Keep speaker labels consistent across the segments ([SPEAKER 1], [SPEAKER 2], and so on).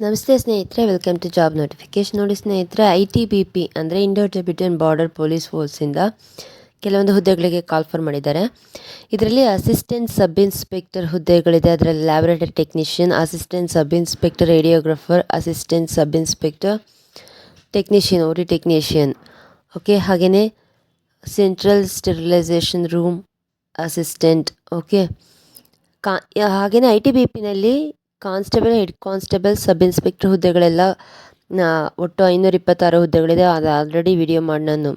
[SPEAKER 1] ನಮಸ್ತೆ ಸ್ನೇಹಿತರೆ welcome to job notification ನೋಡಿ ಸ್ನೇಹಿತರೆ ಐ ಟಿ ಬಿ ಪಿ ಅಂದರೆ ಇಂಡೋ ಟಿಬಿಟನ್ ಬಾರ್ಡರ್ ಪೊಲೀಸ್ ಫೋರ್ಸಿಂದ ಕೆಲವೊಂದು ಹುದ್ದೆಗಳಿಗೆ ಕಾಲ್ ಫಾರ್ ಮಾಡಿದ್ದಾರೆ. ಇದರಲ್ಲಿ ಅಸಿಸ್ಟೆಂಟ್ ಸಬ್ ಇನ್ಸ್ಪೆಕ್ಟರ್ ಹುದ್ದೆಗಳಿದೆ. ಅದರಲ್ಲಿ laboratory technician assistant sub inspector radiographer assistant sub inspector technician ಓರಿ ಟೆಕ್ನಿಷಿಯನ್ ಓಕೆ ಹಾಗೆಯೇ central sterilisation room assistant okay ಕಾ ಹಾಗೆಯೇ I T B ಪಿನಲ್ಲಿ constable, head constable, sub inspector ಹುದ್ದೆಗಳೆಲ್ಲ ಒಟ್ಟು ಐನೂರ ಇಪ್ಪತ್ತಾರು ಹುದ್ದೆಗಳಿದೆ. ಅದು ಆಲ್ರೆಡಿ ವಿಡಿಯೋ ಮಾಡಿ ನಾನು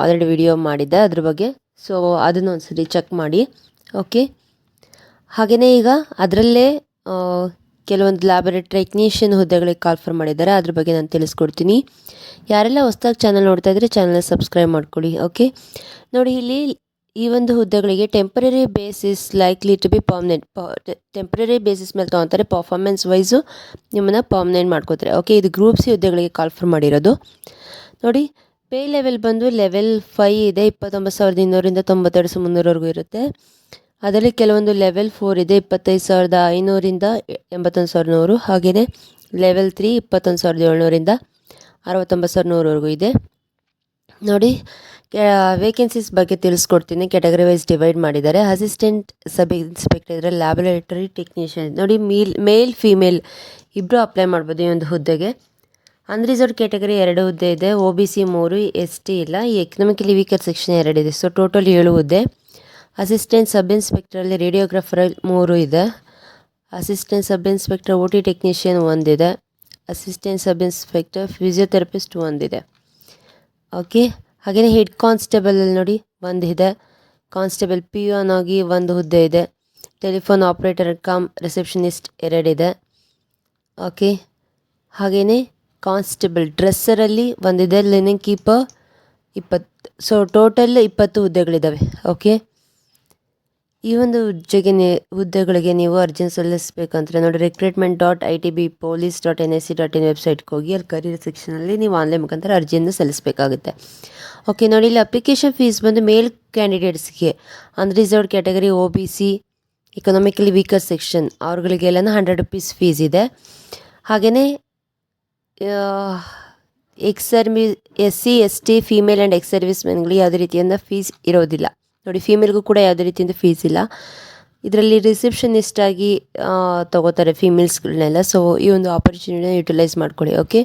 [SPEAKER 1] ಆಲ್ರೆಡಿ ವಿಡಿಯೋ ಮಾಡಿದ್ದೆ. ಅದ್ರ ಬಗ್ಗೆ ಸೊ ಅದನ್ನು ಒಂದ್ಸರಿ ಚೆಕ್ ಮಾಡಿ ಓಕೆ ಹಾಗೆಯೇ ಈಗ ಅದರಲ್ಲೇ ಕೆಲವೊಂದು ಲ್ಯಾಬೊರೇಟರಿ ಟೆಕ್ನಿಷಿಯನ್ ಹುದ್ದೆಗಳಿಗೆ ಕಾಲ್ಫರ್ ಮಾಡಿದ್ದಾರೆ. ಅದ್ರ ಬಗ್ಗೆ ನಾನು ತಿಳಿಸ್ಕೊಡ್ತೀನಿ. ಯಾರೆಲ್ಲ ಹೊಸ್ದಾಗಿ ಚಾನಲ್ ನೋಡ್ತಾ ಇದ್ದರೆ ಚಾನಲ್ನ ಸಬ್ಸ್ಕ್ರೈಬ್ ಮಾಡ್ಕೊಳ್ಳಿ ಓಕೆ ನೋಡಿ, ಇಲ್ಲಿ ಈ ಒಂದು ಹುದ್ದೆಗಳಿಗೆ temporary basis likely to be permanent temporary basis ಮೇಲೆ ತೊಗೊತಾರೆ ಪರ್ಫಾರ್ಮೆನ್ಸ್ ವೈಸು ನಿಮ್ಮನ್ನು ಪರ್ಮನೆಂಟ್ ಮಾಡ್ಕೋತಾರೆ. ಓಕೆ ಇದು ಗ್ರೂಪ್ ಸಿ ಹುದ್ದೆಗಳಿಗೆ ಕಾಲ್ ಫಾರ್ ಮಾಡಿರೋದು. ನೋಡಿ ಪೇ ಲೆವೆಲ್ ಬಂದು ಲೆವೆಲ್ ಫೈ ಇದೆ, ಇಪ್ಪತ್ತೊಂಬತ್ತು ಸಾವಿರದ ಇನ್ನೂರಿಂದ ತೊಂಬತ್ತೆರಡು ಸಾವಿರದ ಮುನ್ನೂರವರೆಗೂ ಇರುತ್ತೆ. ಅದರಲ್ಲಿ ಕೆಲವೊಂದು ಲೆವೆಲ್ ಫೋರ್ ಇದೆ, ಇಪ್ಪತ್ತೈದು ಸಾವಿರದ ಐನೂರಿಂದ ಎಂಬತ್ತೊಂದು ಸಾವಿರದ ನೂರು. ಹಾಗೆಯೇ ಲೆವೆಲ್ ತ್ರೀ ಇಪ್ಪತ್ತೊಂದು ಸಾವಿರದ ಏಳ್ನೂರಿಂದ ಅರವತ್ತೊಂಬತ್ತು ಸಾವಿರದ ನೂರವರೆಗೂ ಇದೆ. ನೋಡಿ ವೇಕೆನ್ಸೀಸ್ ಬಗ್ಗೆ ತಿಳಿಸ್ಕೊಡ್ತೀನಿ. ಕ್ಯಾಟಗರಿ ವೈಸ್ ಡಿವೈಡ್ ಮಾಡಿದ್ದಾರೆ. ಅಸಿಸ್ಟೆಂಟ್ ಸಬ್ ಇನ್ಸ್ಪೆಕ್ಟರ್ ಇದ್ದರೆ ಲ್ಯಾಬೊರೇಟರಿ ಟೆಕ್ನಿಷಿಯನ್ ನೋಡಿ ಮೀಲ್ ಮೇಲ್ ಫೀಮೇಲ್ ಇಬ್ಬರು ಅಪ್ಲೈ ಮಾಡ್ಬೋದು ಈ ಒಂದು ಹುದ್ದೆಗೆ. ಅನ್ರಿಸರ್ವ್ ಕ್ಯಾಟಗರಿ ಎರಡು ಹುದ್ದೆ ಇದೆ. ಒ ಬಿ ಸಿ ಮೂರು ಎಸ್ ಟಿ ಇಲ್ಲ. ಈ ಎಕನಾಮಿಕಲಿ ವೀಕರ್ ಸೆಕ್ಷನ್ ಎರಡಿದೆ ಸೊ ಟೋಟಲ್ ಏಳು ಹುದ್ದೆ. ಅಸಿಸ್ಟೆಂಟ್ ಸಬ್ ಇನ್ಸ್ಪೆಕ್ಟರಲ್ಲಿ ರೇಡಿಯೋಗ್ರಾಫರ್ ಮೂರು ಇದೆ. Assistant sub inspector O T technician ಒಂದಿದೆ. ಅಸಿಸ್ಟೆಂಟ್ ಸಬ್ ಇನ್ಸ್ಪೆಕ್ಟರ್ ಫಿಸಿಯೋಥೆರಪಿಸ್ಟ್ ಒಂದಿದೆ. ಓಕೆ ಹಾಗೆಯೇ ಹೆಡ್ ಕಾನ್ಸ್ಟೇಬಲಲ್ಲಿ ನೋಡಿ ಒಂದು ಇದೆ ಕಾನ್ಸ್ಟೇಬಲ್ ಪಿ ಒನ್ ಆಗಿ ಒಂದು ಹುದ್ದೆ ಇದೆ. ಟೆಲಿಫೋನ್ ಆಪ್ರೇಟರ್ ಕಾಮ್ ರಿಸೆಪ್ಷನಿಸ್ಟ್ ಎರಡಿದೆ. ಓಕೆ ಹಾಗೆಯೇ ಕಾನ್ಸ್ಟೇಬಲ್ ಡ್ರೆಸ್ಸರಲ್ಲಿ ಒಂದಿದೆ ಲಿನಿಂಗ್ ಕೀಪರ್ ಇಪ್ಪತ್ತು ಸೊ ಟೋಟಲ್ ಇಪ್ಪತ್ತು ಹುದ್ದೆಗಳಿದ್ದಾವೆ. ಓಕೆ ಈ ಒಂದು ಹುದ್ದೆಗೆ ಹುದ್ದೆಗಳಿಗೆ ನೀವು ಅರ್ಜಿ ಸಲ್ಲಿಸಬೇಕಂದ್ರೆ ನೋಡಿ recruitment dot I T B police dot N S C dot in ವೆಬ್ಸೈಟ್ಗೆ ಹೋಗಿ, ಅಲ್ಲಿ ಕರಿಯರ್ ಸೆಕ್ಷನಲ್ಲಿ ನೀವು ಆನ್ಲೈನ್ ಮುಖಾಂತರ ಅರ್ಜಿಯನ್ನು ಸಲ್ಲಿಸಬೇಕಾಗುತ್ತೆ. ಓಕೆ ನೋಡಿ, ಇಲ್ಲಿ ಅಪ್ಲಿಕೇಶನ್ ಫೀಸ್ ಬಂದು male ಕ್ಯಾಂಡಿಡೇಟ್ಸ್ಗೆ unreserved category O B C economically weaker section ಅವ್ರುಗಳಿಗೆಲ್ಲ hundred rupees fees ಇದೆ. ಹಾಗೆಯೇ ex service S C S T female and ex service ಮೆನ್ಗಳಿಗೆ ಯಾವುದೇ ರೀತಿಯಿಂದ ಫೀಸ್ ಇರೋದಿಲ್ಲ. ನೋಡಿ ಫೀಮೇಲ್ಗೂ ಕೂಡ ಯಾವುದೇ ರೀತಿಯಿಂದ ಫೀಸ್ ಇಲ್ಲ. ಇದರಲ್ಲಿ ರಿಸೆಪ್ಷನಿಸ್ಟ್ ಆಗಿ ತಗೋತಾರೆ ಫೀಮೇಲ್ಸ್ಗಳನ್ನೆಲ್ಲ ಸೊ ಈ ಒಂದು ಆಪರ್ಚುನಿಟಿನ ಯುಟಿಲೈಸ್ ಮಾಡ್ಕೊಳ್ಳಿ ಓಕೆ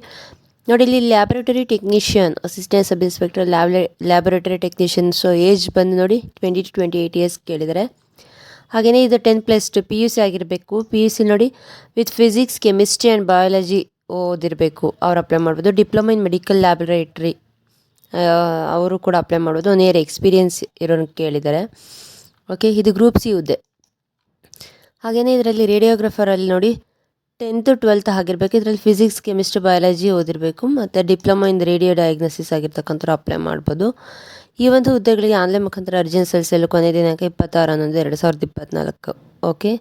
[SPEAKER 1] ನೋಡಿ, ಇಲ್ಲಿ laboratory technician assistant sub inspector lab laboratory technician so age ಬಂದು ನೋಡಿ twenty to twenty eight years ಕೇಳಿದರೆ. ಹಾಗೆಯೇ ಇದು ten plus two P U C ಆಗಿರಬೇಕು. ಪಿ ಯು ಸಿ ನೋಡಿ with physics chemistry and biology ಓದಿರಬೇಕು. ಅವ್ರು ಅಪ್ಲೈ ಮಾಡ್ಬೋದು. ಡಿಪ್ಲೊಮಾ ಇನ್ ಮೆಡಿಕಲ್ ಲ್ಯಾಬೊರೇಟ್ರಿ ಅವರು ಕೂಡ ಅಪ್ಲೈ ಮಾಡ್ಬೋದು ಒನ್ ಇಯರ್ ಎಕ್ಸ್ಪೀರಿಯನ್ಸ್ ಇರೋನು ಕೇಳಿದ್ದಾರೆ. ಓಕೆ ಇದು ಗ್ರೂಪ್ ಸಿ ಹುದ್ದೆ. ಹಾಗೆಯೇ ಇದರಲ್ಲಿ ರೇಡಿಯೋಗ್ರಫರಲ್ಲಿ ನೋಡಿ ಟೆಂತು ಟ್ವೆಲ್ತ್ ಆಗಿರಬೇಕು ಇದರಲ್ಲಿ ಫಿಸಿಕ್ಸ್ ಕೆಮಿಸ್ಟ್ರಿ ಬಯಾಲಜಿ ಓದಿರಬೇಕು. ಮತ್ತು ಡಿಪ್ಲೊಮಾ ಇನ್ ರೇಡಿಯೋ ಡಯಾಗ್ನೋಸಿಸ್ ಆಗಿರ್ತಕ್ಕಂಥವ್ರು ಅಪ್ಲೈ ಮಾಡ್ಬೋದು. ಈ ಒಂದು ಹುದ್ದೆಗಳಿಗೆ ಆನ್ಲೈನ್ ಮುಖಾಂತರ ಅರ್ಜಿ ಸಲ್ಲಿಸಲು ಕೊನೆಯ ದಿನಾಂಕ ಇಪ್ಪತ್ತಾರು ಹನ್ನೊಂದು ಎರಡು ಸಾವಿರದ ಇಪ್ಪತ್ತ್ನಾಲ್ಕು ಓಕೆ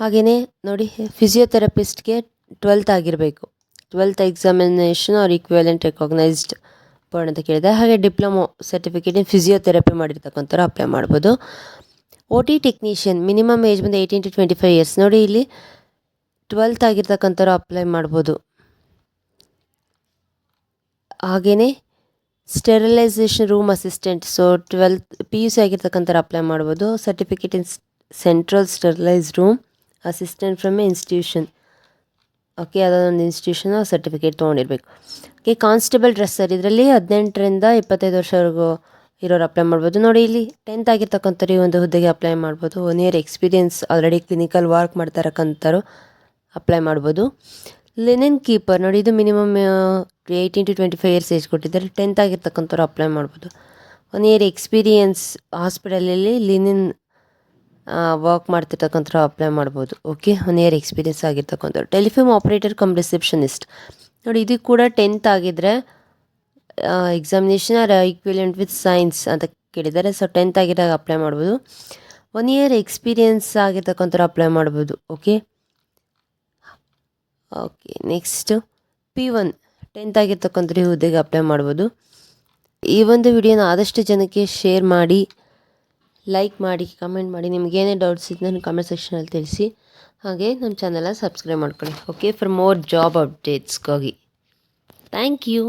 [SPEAKER 1] ಹಾಗೆಯೇ ನೋಡಿ ಫಿಸಿಯೋಥೆರಪಿಸ್ಟ್ಗೆ ಟ್ವೆಲ್ತ್ ಆಗಿರಬೇಕು. Twelfth examination or equivalent recognised board ಅಂತ ಕೇಳಿದೆ. ಹಾಗೆ ಡಿಪ್ಲೊಮೊ ಸರ್ಟಿಫಿಕೇಟ್ ಇನ್ ಫಿಸಿಯೋಥೆರಪಿ ಮಾಡಿರ್ತಕ್ಕಂಥವ್ರು ಅಪ್ಲೈ ಮಾಡ್ಬೋದು. O T technician minimum age ಬಂದು eighteen to twenty five years ನೋಡಿ ಇಲ್ಲಿ ಟ್ವೆಲ್ತ್ ಆಗಿರ್ತಕ್ಕಂಥವ್ರು ಅಪ್ಲೈ ಮಾಡ್ಬೋದು. ಹಾಗೆಯೇ sterilisation room assistant so twelfth P U C ಆಗಿರ್ತಕ್ಕಂಥವ್ರು apply ಮಾಡ್ಬೋದು. Certificate in central sterilise room assistant from a institution okay ಅದೊಂದು institution certificate ತೊಗೊಂಡಿರ್ಬೇಕು. Okay constable dress sir, ಇದರಲ್ಲಿ ಹದಿನೆಂಟರಿಂದ ಇಪ್ಪತ್ತೈದು ವರ್ಷವರೆಗೂ ಇರೋರು ಅಪ್ಲೈ ಮಾಡ್ಬೋದು. ನೋಡಿ, ಇಲ್ಲಿ ಟೆಂತ್ ಆಗಿರ್ತಕ್ಕಂಥವ್ರು ಈ ಒಂದು ಹುದ್ದೆಗೆ ಅಪ್ಲೈ ಮಾಡ್ಬೋದು. One year experience already clinical work ಮಾಡ್ತಾ ಇರಕ್ಕಂಥವ್ರು ಅಪ್ಲೈ ಮಾಡ್ಬೋದು. ಲಿನಿನ್ ಕೀಪರ್ ನೋಡಿ, ಇದು minimum eighteen to twenty five years age ಕೊಟ್ಟಿದ್ದಾರೆ. ಟೆಂತ್ ಆಗಿರ್ತಕ್ಕಂಥವ್ರು ಅಪ್ಲೈ ಮಾಡ್ಬೋದು. ಒನ್ ಇಯರ್ ಎಕ್ಸ್ಪೀರಿಯೆನ್ಸ್ ಹಾಸ್ಪಿಟಲಲ್ಲಿ ಲಿನಿನ್ ವರ್ಕ್ ಮಾಡ್ತಿರ್ತಕ್ಕಂಥ ಅಪ್ಲೈ ಮಾಡ್ಬೋದು. ಓಕೆ ಒನ್ ಇಯರ್ ಎಕ್ಸ್ಪೀರಿಯನ್ಸ್ ಆಗಿರ್ತಕ್ಕಂಥವ್ರು. ಟೆಲಿಫೋನ್ ಆಪ್ರೇಟರ್ ಕಮ್ ರಿಸೆಪ್ಷನಿಸ್ಟ್ ನೋಡಿ, ಇದು ಕೂಡ ಟೆಂತ್ ಆಗಿದ್ದರೆ examination or equivalent with science ಅಂತ ಕೇಳಿದ್ದಾರೆ. ಸೊ ಟೆಂತ್ ಆಗಿದ್ದಾಗ ಅಪ್ಲೈ ಮಾಡ್ಬೋದು. ಒನ್ ಇಯರ್ ಎಕ್ಸ್ಪೀರಿಯನ್ಸ್ ಆಗಿರ್ತಕ್ಕಂಥವ್ರು ಅಪ್ಲೈ ಮಾಡ್ಬೋದು. Okay okay next P one tenth ಆಗಿರ್ತಕ್ಕಂಥ ಹುದ್ದೆಗೆ ಅಪ್ಲೈ ಮಾಡ್ಬೋದು. ಈ ಒಂದು ವಿಡಿಯೋನ ಆದಷ್ಟು ಜನಕ್ಕೆ ಶೇರ್ ಮಾಡಿ ಲೈಕ್ ಮಾಡಿ ಕಮೆಂಟ್ ಮಾಡಿ ನಿಮಗೇನೇ ಡೌಟ್ಸ್ ಇದ್ದರೆ ಕಮೆಂಟ್ ಸೆಕ್ಷನಲ್ಲಿ ತಿಳಿಸಿ. ಹಾಗೆ ನಮ್ಮ ಚಾನಲ್ನ ಸಬ್ಸ್ಕ್ರೈಬ್ ಮಾಡ್ಕೊಳ್ಳಿ. ಓಕೆ ಫಾರ್ ಮೋರ್ ಜಾಬ್ ಅಪ್ಡೇಟ್ಸ್ಗಾಗಿ ಥ್ಯಾಂಕ್ ಯು